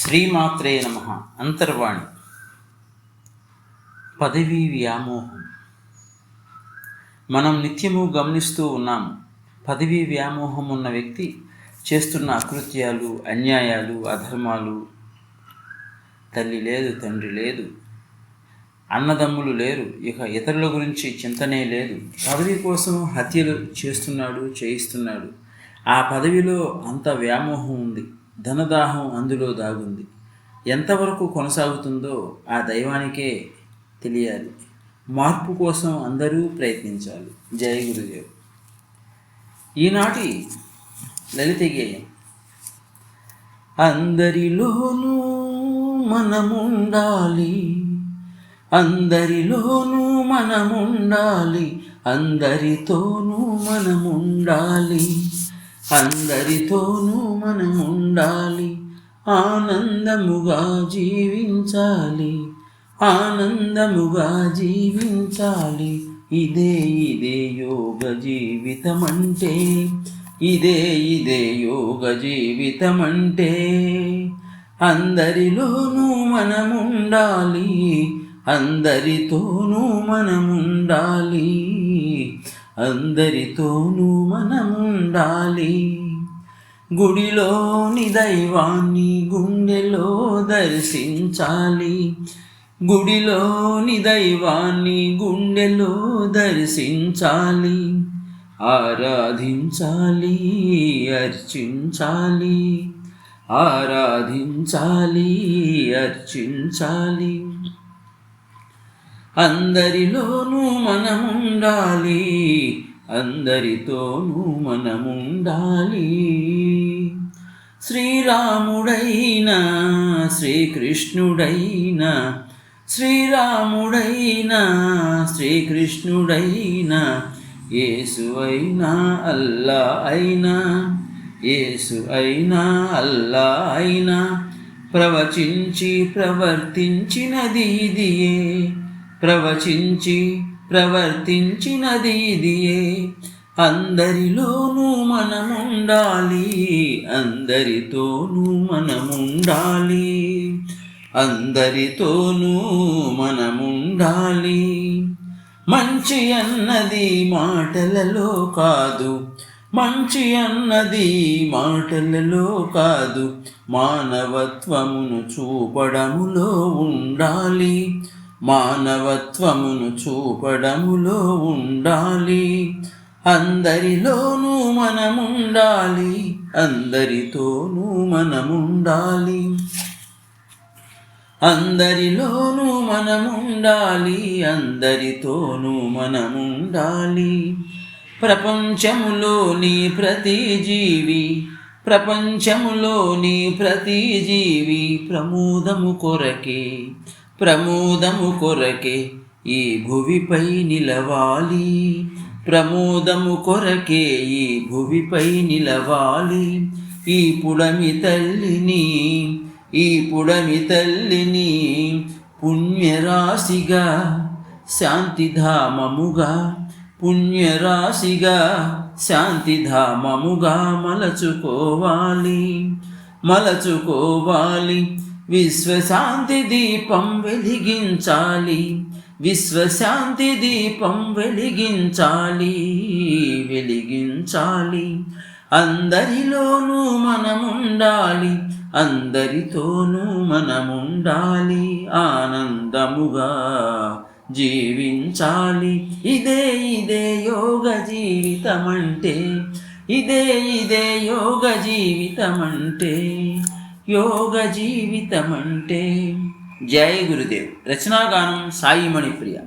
శ్రీమాత్రే నమ. అంతర్వాణి. పదవీ వ్యామోహం. మనం నిత్యము గమనిస్తూ ఉన్నాము పదవీ వ్యామోహం ఉన్న వ్యక్తి చేస్తున్న అకృత్యాలు అన్యాయాలు అధర్మాలు. తల్లి లేదు తండ్రి లేదు. అన్నదమ్ములు లేరు. ఇక ఇతరుల గురించి చింతనే లేదు. పదవి కోసం హత్యలు చేస్తున్నాడు చేయిస్తున్నాడు. ఆ పదవిలో అంత వ్యామోహం ఉంది. ధనదాహం అందులో దాగుంది. ఎంతవరకు కొనసాగుతుందో ఆ దైవానికే తెలియాలి. మార్పు కోసం అందరూ ప్రయత్నించాలి. జయ గురుదేవ్. ఈనాటి లలిత గేయం. అందరిలోనూ మనముండాలి. అందరిలోనూ మనముండాలి. అందరితోనూ మనముండాలి. అందరితోనూ మనం ఉండాలి ఆనందముగా జీవించాలి. ఆనందముగా జీవించాలి. ఇదే ఇదే యోగ జీవితం అంటే ఇదే ఇదే యోగ జీవితం అంటే అందరిలోనూ మనముండాలి. అందరితోనూ మనముండాలి. అందరితోనూ మనముండాలి. గుడిలోని దైవాన్ని గుండెలో దర్శించాలి. గుడిలోని దైవాన్ని గుండెలో దర్శించాలి. ఆరాధించాలి అర్చించాలి. ఆరాధించాలి అర్చించాలి. అందరిలోనూ మనముండాలి. అందరితోనూ మనముండాలి. శ్రీరాముడైనా శ్రీకృష్ణుడైనా శ్రీరాముడైనా శ్రీకృష్ణుడైనా యేసు అయినా అల్లా అయినా యేసు అయినా అల్లా అయినా ప్రవచించి ప్రవర్తించినది ఇదియే. ప్రవచించి ప్రవర్తించినది ఇదియే అందరిలోనూ మనముండాలి అందరితోనూ మనముండాలి అందరితోనూ మనముండాలి. మంచి అన్నది మాటలలో కాదు మంచి అన్నది మాటలలో కాదు మానవత్వమును చూపడములో ఉండాలి. మానవత్వమును చూపడములో ఉండాలి. అందరిలోనూ మనముండాలి. అందరితోనూ మనముండాలి. అందరిలోనూ మనముండాలి. అందరితోనూ మనముండాలి. ప్రపంచములోని ప్రతి జీవి ప్రపంచములోని ప్రతి జీవి ప్రమోదము కొరకే. ప్రమోదము కొరకే ఈ భువిపై నిలవాలి. ప్రమోదము కొరకే ఈ భువిపై నిలవాలి. ఈ పుడమి తల్లిని ఈ పుడమి తల్లిని పుణ్యరాశిగా శాంతిధామముగా పుణ్యరాశిగా శాంతిధామముగా మలచుకోవాలి. మలచుకోవాలి. విశ్వశాంతి దీపం వెలిగించాలి. విశ్వశాంతి దీపం వెలిగించాలి వెలిగించాలి. అందరిలోనూ మనముండాలి అందరితోనూ మనముండాలి ఆనందముగా జీవించాలి. ఇదే ఇదే యోగ జీవితం అంటే ఇదే ఇదే యోగ జీవితమంటే యోగ జీవితం అంటే జై గురుదేవ్. రచనాగానం సాయి మణిప్రియ.